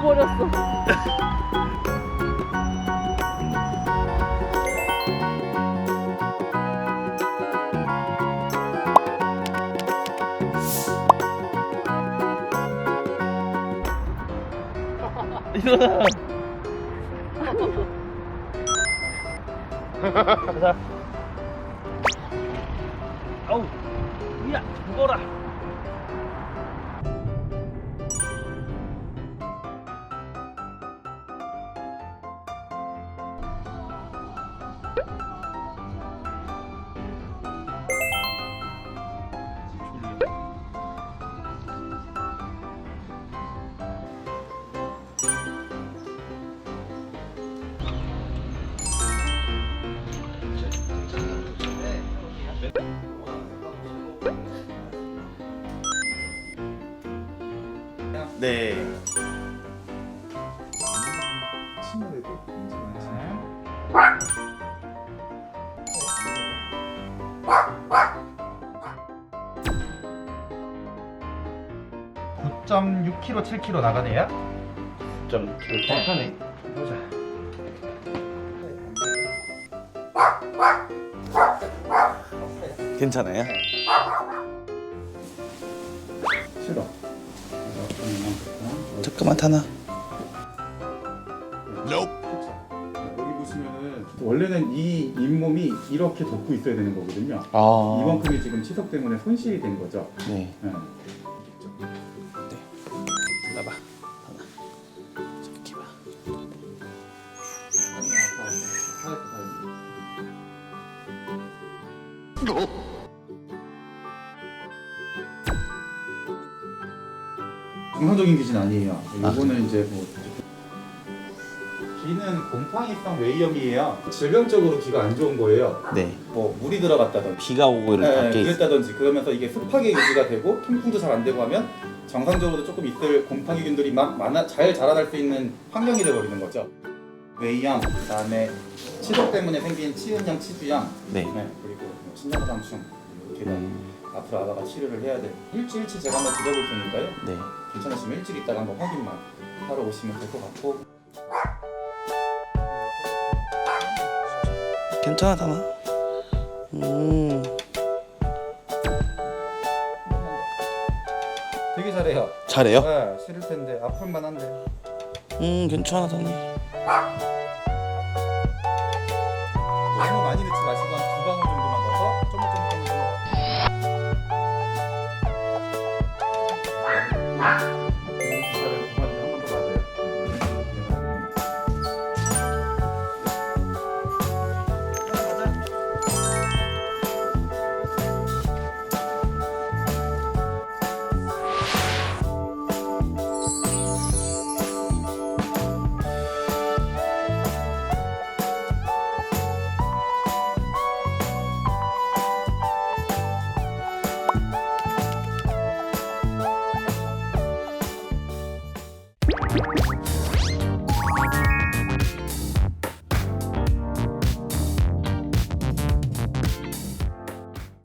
버렸어. 일어나. 가자. 아우, 야, 무거라. 네. 친구들도 인증하시나요? (9.6kg) (7kg) 나가네요 좀 정확하네. 보자. 괜찮아요? 싫어 조금만 타나? 여기 보시면은 원래는 이 잇몸이 이렇게 덮고 있어야 되는 거거든요 아. 이만큼이 지금 치석 때문에 손실이 된 거죠 네. 네. 정상적인 귀신 아니에요. 요거는 이제 뭐 귀는 곰팡이성 외염이에요. 질병적으로 귀가 안 좋은 거예요. 네. 뭐 물이 들어갔다든지, 비가 오고 이럴 때 네, 밖에 있... 그랬다든지 그러면서 이게 습하게 유지가 되고 통풍도 잘 안 되고 하면 정상적으로도 조금 있을 곰팡이균들이 막 많아 잘 자라날 수 있는 환경이 돼버리는 거죠. 외염, 그다음에 치석 때문에 생긴 치은형, 치주염, 네. 네, 그리고 뭐 신장상충 이렇게 다 음, 앞으로 아가가 치료를 해야 돼. 일주일치 제가 한번 드려볼 테니까요. 네. 괜찮으시면 일주일 있다가 한번 확인만 하러 오시면 될 것 같고 괜찮아, 음, 되게 잘해요. 잘해요? 네, 싫을 텐데 아플만 한데. 음, 괜찮아, 다니. 너무 많이 넣지 마시고